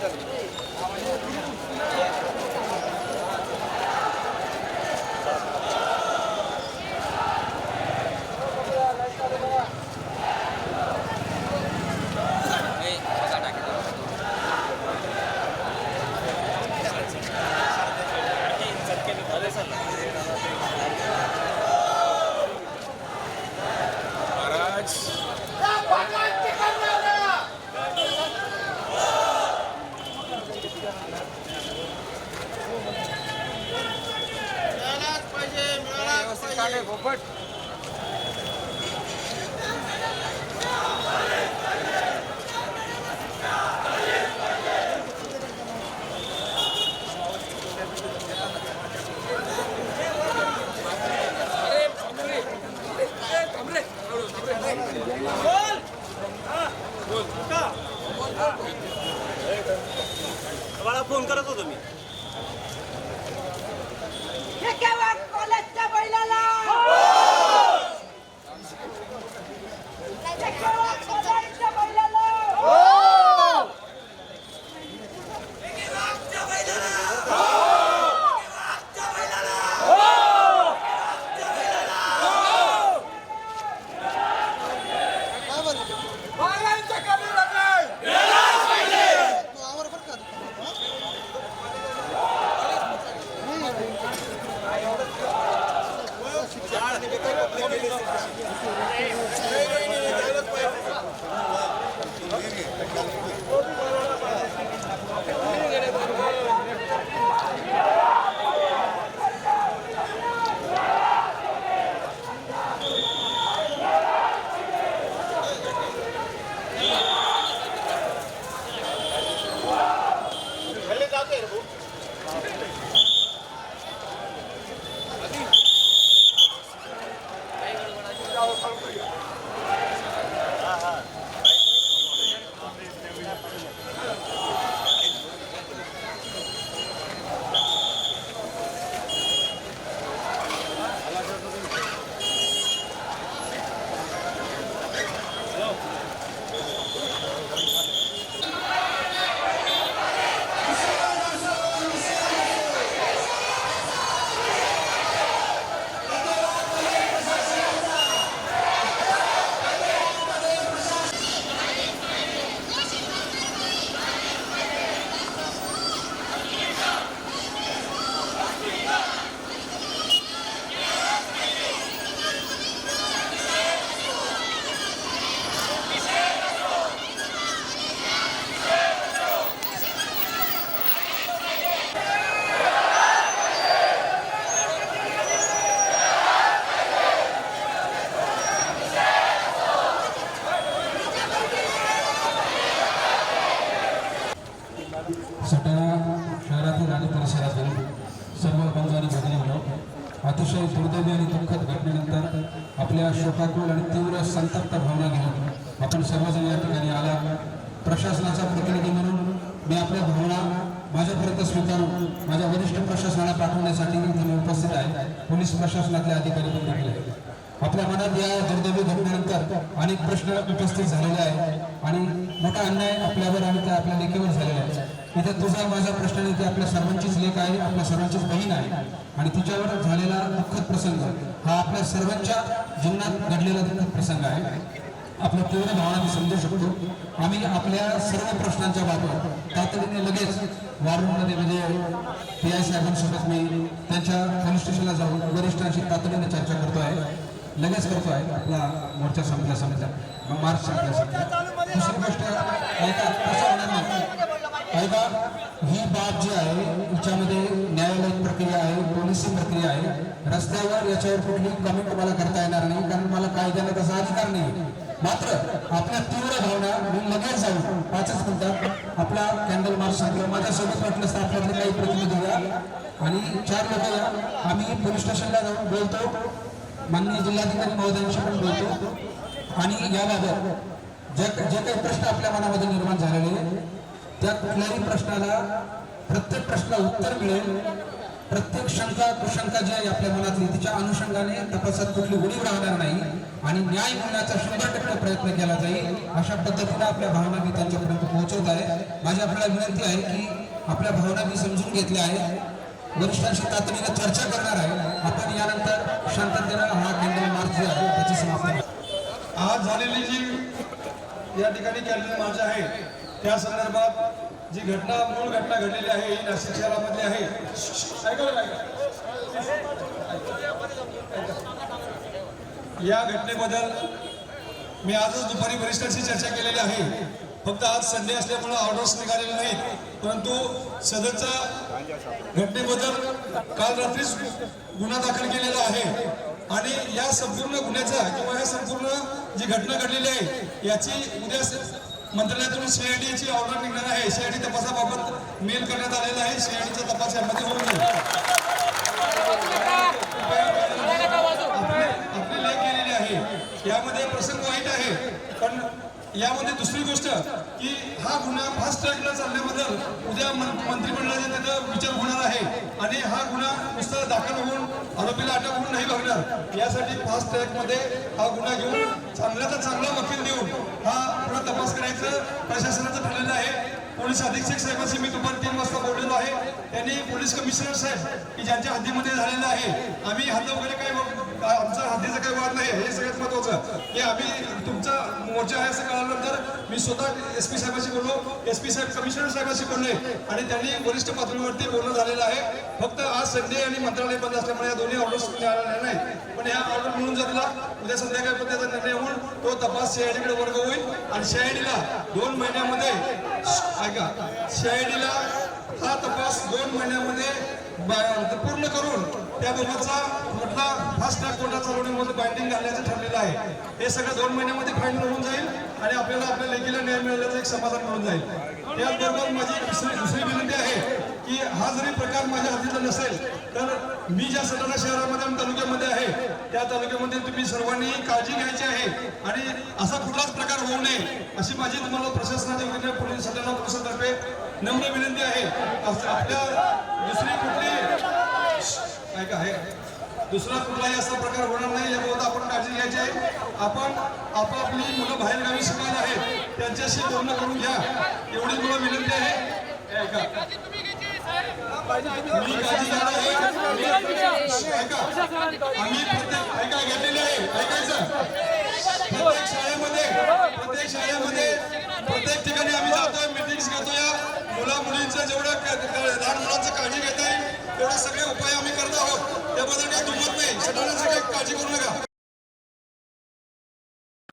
Thank you. दुर्दैवी आणि दुःखद घटनेनंतर आपल्या शोकाकुल आणि तीव्र संतप्त भावना घेऊन आपण सर्वजण या ठिकाणी आला. प्रशासनाचा प्रतिनिधी म्हणून मी आपल्या भावना माझ्यापर्यंत स्वीकारून माझ्या वरिष्ठ प्रशासनाला पाठवण्यासाठी इथे मी उपस्थित आहे. पोलीस प्रशासनातले अधिकारी पण भेटले आपल्या मनात या दुर्दैवी घटनेनंतर अनेक प्रश्न उपस्थित झालेले आहेत आणि मोठा अन्याय आपल्यावर आणि त्या आपल्या लेखीवर झालेला आहे. इथे तुझा माझा प्रश्न नाही ते आपल्या सर्वांचीच लेख आहे आपल्या सर्वांचीच बहीण आहे. आणि तिच्यावर झालेला दुःखद प्रसंग हा आपल्या सर्वांच्या जीवनात घडलेला दुःखद प्रसंग आहे. आपल्या तीव्र भावना मी समजू शकतो. आम्ही आपल्या सर्व प्रश्नांच्या बाबत तातडीने लगेच वारूमध्ये म्हणजे पी आय साहेबांसोबत मी त्यांच्या पोलीस स्टेशनला जाऊन वरिष्ठांशी तातडीने चर्चा करतो आहे लगेच करतो आहे आपला मोर्चा संपल्या समजा मार्च संपल्या समजा दुसरी गोष्ट ऐका तसं होणार नाही ऐका ही बाब जी आहे याच्यामध्ये न्यायालयीन प्रक्रिया आहे पोलिसी प्रक्रिया आहे. रस्त्यावर याच्यावर कुठली कमेंट मला करता येणार नाही कारण मला कायद्याने तसा अधिकार नाही. मात्र आपल्या तीव्र भावना मी लगेच जाऊ. पाचच मिनिटात आपला कॅन्डल मार्च संपला. माझ्यासोबत वाटलं तर आपल्यातले काही प्रतिनिधी या. आणि चार लोक या. आम्ही पोलीस स्टेशनला जाऊन बोलतो. माननीय जिल्हाधिकारी महोदयांशी पण बोलतो. आणि याबाबत जे जे काही प्रश्न आपल्या मनामध्ये निर्माण झालेले त्या कुठल्याही प्रश्नाला प्रत्येक प्रश्नाला उत्तर मिळेल प्रत्येक शंका कुशंका जी आहे आपल्या मनातली तिच्या अनुषंगाने तपासात कुठली उणीव राहणार नाही आणि न्याय मिळण्याचा शंभर टक्के प्रयत्न केला जाईल अशा पद्धतीने आपल्या भावना मी त्यांच्यापर्यंत पोहोचवत आहे. माझी आपल्याला विनंती आहे की आपल्या भावना मी समजून घेतल्या आहेत. वरिष्ठांशी तातडीने चर्चा करणार आहे. आपण यानंतर शांततेनं हा कॅन्डल मार्च जो आहे त्याची समाप्ती. आज झालेली जी या ठिकाणी कॅन्डल मार्च आहे त्या संदर्भात जी घटना मूळ घटना घडलेली आहे ही नाशिक शहरामधली आहे. या घटनेबद्दल मी आजच दुपारी वरिष्ठांशी चर्चा केलेली आहे. फक्त आज संडे असल्यामुळे ऑर्डर्स निघालेले नाहीत. परंतु सदरच्या घटनेबद्दल काल रात्रीच गुन्हा दाखल केलेला आहे. आणि या संपूर्ण गुन्ह्याचा किंवा या संपूर्ण जी घटना घडलेली आहे याची उद्या मंत्रालयातून सीआयडीची ऑर्डर निघणार आहे. सीआयडी तपासाबाबत मेल करण्यात आलेला आहे. सीआयडीचा तपास यामध्ये होऊन जाईल आपली आपली लेख केलेली आहे यामध्ये प्रसंग वाईट आहे पण यामध्ये दुसरी गोष्ट की हा गुन्हा फास्ट ट्रॅकला चालल्याबद्दल उद्या मं- त्याचा विचार होणार आहे. आणि हा गुन्हा नुसता दाखल होऊन आरोपीला अटक होऊन नाही बघणार. यासाठी फास्ट ट्रॅकमध्ये हा गुन्हा घेऊन चांगल्याचा चांगला वकील देऊन हा पुन्हा तपास करायचं प्रशासनाचं ठरलेलं आहे. पोलीस अधीक्षक साहेबांशी मी दुपारी तीन वाजता बोललेलो आहे. त्यांनी पोलीस कमिशनर साहेब की ज्यांच्या हद्दीमध्ये झालेलं आहे आम्ही हद्द वगैरे काही आमचा हद्दीचा काही वाद नाही हे सगळ्यात महत्वाचं की आम्ही तुमचा मोर्चा आहे असं कळाल्यानंतर मी स्वतः एस पी साहेबांशी बोललो. एस पी साहेब कमिशनर साहेबांशी बोलले आणि त्यांनी वरिष्ठ पातळीवरती बोलणं झालेलं आहे. फक्त आज संडे आणि मंत्रालय बंद असल्यामुळे या दोन्ही ऑर्डर्स आलेल्या नाही पण ह्या ऑर्डर मिळून जातला उद्या संध्याकाळपर्यंत त्याचा निर्णय होऊन तो तपास सीआयडीकडे वर्ग होईल. आणि सीआयडीला दोन महिन्यामध्ये ऐका सीआयडीला हा तपास दोन महिन्यामध्ये पूर्ण करून त्याबाबतचा कुठला फास्ट ट्रॅक कोर्टात चालवण्यामध्ये बाइंडिंग घालण्याचं ठरलेलं आहे. हे सगळं दोन महिन्यामध्ये फायनल होऊन जाईल आणि आपल्याला आपल्या लेखीला न्याय मिळाल्याचं एक समाधान मिळून जाईल. त्याचबरोबर माझी दुसरी दुसरी विनंती आहे की हा जरी प्रकार माझ्या हद्दीतला नसेल तर मी ज्या सटाणा शहरामध्ये आणि तालुक्यामध्ये आहे त्या तालुक्यामध्ये तुम्ही सर्वांनी काळजी घ्यायची आहे आणि असा कुठलाच प्रकार होऊ नये अशी माझी तुम्हाला प्रशासनाच्या वतीने पोलीस सटाणा पोलिसांतर्फे नम्र विनंती आहे. आपल्या दुसरी कुठली ऐका आहे? दुसरा कुठलाही असा प्रकार होणार नाही याबाबत आपण काळजी घ्यायची आहे. आपण आपापली मुलं बाहेरगावी शिकायला आहे. त्यांच्याशी बोलणं करून घ्या. एवढी मला विनंती आहे. ऐका. मी काळजी आम्ही प्रत्येक ऐका घेतलेले आहे. ऐकायचं? प्रत्येक शाळेमध्ये प्रत्येक शाळेमध्ये प्रत्येक ठिकाणी आम्ही जातोय मिटिंग्स घेतोय. मुला मुलींचं जेवढं लहान मुलांचं काळजी घेता येईल तेवढे सगळे उपाय आम्ही करत आहोत. त्याबद्दल काही दुमत नाही. सटाण्याची काही काळजी करू नका.